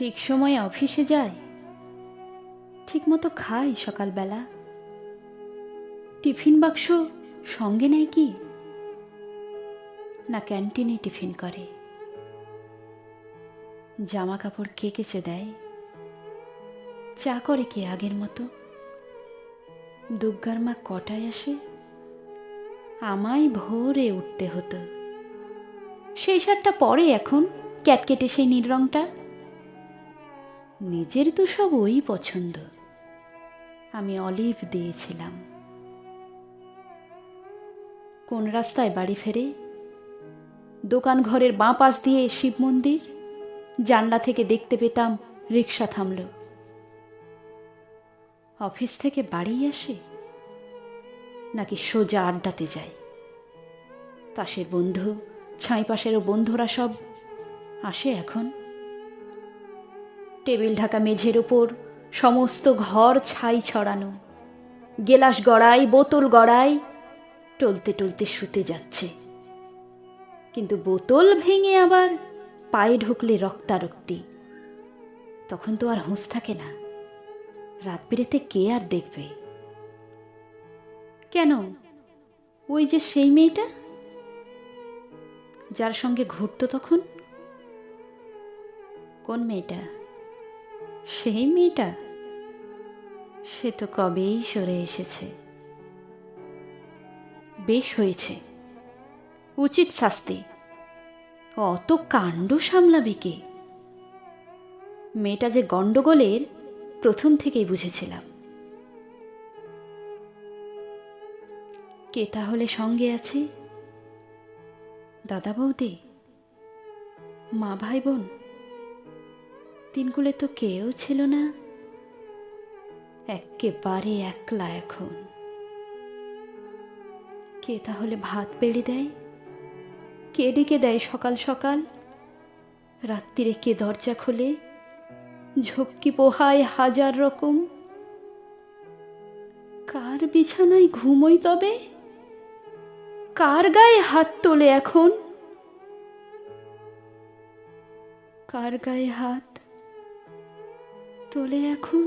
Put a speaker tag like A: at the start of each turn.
A: ঠিক সময়ে অফিসে যায়। ঠিক মতো খাই সকালবেলা। টিফিন বাক্স সঙ্গে নেয় কি? না ক্যান্টিনে টিফিন করে। জামা কাপড় কে কেচে দেয়? চা করে কে আগের মতো? দুর্গার মা কটায় আসে? আমায় ভোরে উঠতে হতো। সেই শার্টটা পরে এখন, ক্যাটকেটে সেই নীল রংটা। নিজের তো সব ওই পছন্দ। আমি অলিভ দিয়েছিলাম। কোন রাস্তায় বাড়ি ফেরে? দোকান ঘরের বাঁ পাশ দিয়ে শিব মন্দির? জানলা থেকে দেখতে পেতাম রিক্সা থামল। অফিস থেকে বাড়ি আসে? নাকি সোজা আড্ডাতে যায়? তাসের বন্ধু, ছাই পাশেরও বন্ধুরা সব আসে এখন? টেবিল ঢাকা মেঝের ওপর সমস্ত ঘর ছাই ছড়ানো। গেলাস গড়াই, বোতল গড়াই, টলতে টলতে শুতে যাচ্ছে। কিন্তু বোতল ভেঙে আবার পায়ে ঢুকলে রক্তারক্তি। তখন তো আর হুঁশ থাকে না, রাত বিরেতে কে আর দেখবে? কেন? ওই যে সেই মেয়েটা? যার সঙ্গে ঘুরতো তখন? কোন মেয়েটা? সেই মেয়েটা? সে তো কবেই সরে এসেছে। বেশ হয়েছে। উচিত শাস্তি। অত কাণ্ড সামলাবে কে? মেয়েটা যে গণ্ডগোলের, প্রথম থেকেই বুঝেছিলাম। কে তাহলে সঙ্গে আছে? দাদা বৌদি মা ভাই বোন দিনগুলো তো কেউ ছিল না। একেবারে একলা এখন। কে তাহলে ভাত বেড়ে দেয়? কে ডেকে দেয় সকাল সকাল? রাত্রিরে কে দরজা খোলে? ঝক্কি পোহায় হাজার রকম। কার বিছানায় ঘুমোই তবে? কার গায়ে হাত তোলে এখন? কার গায়ে হাত তোলে এখন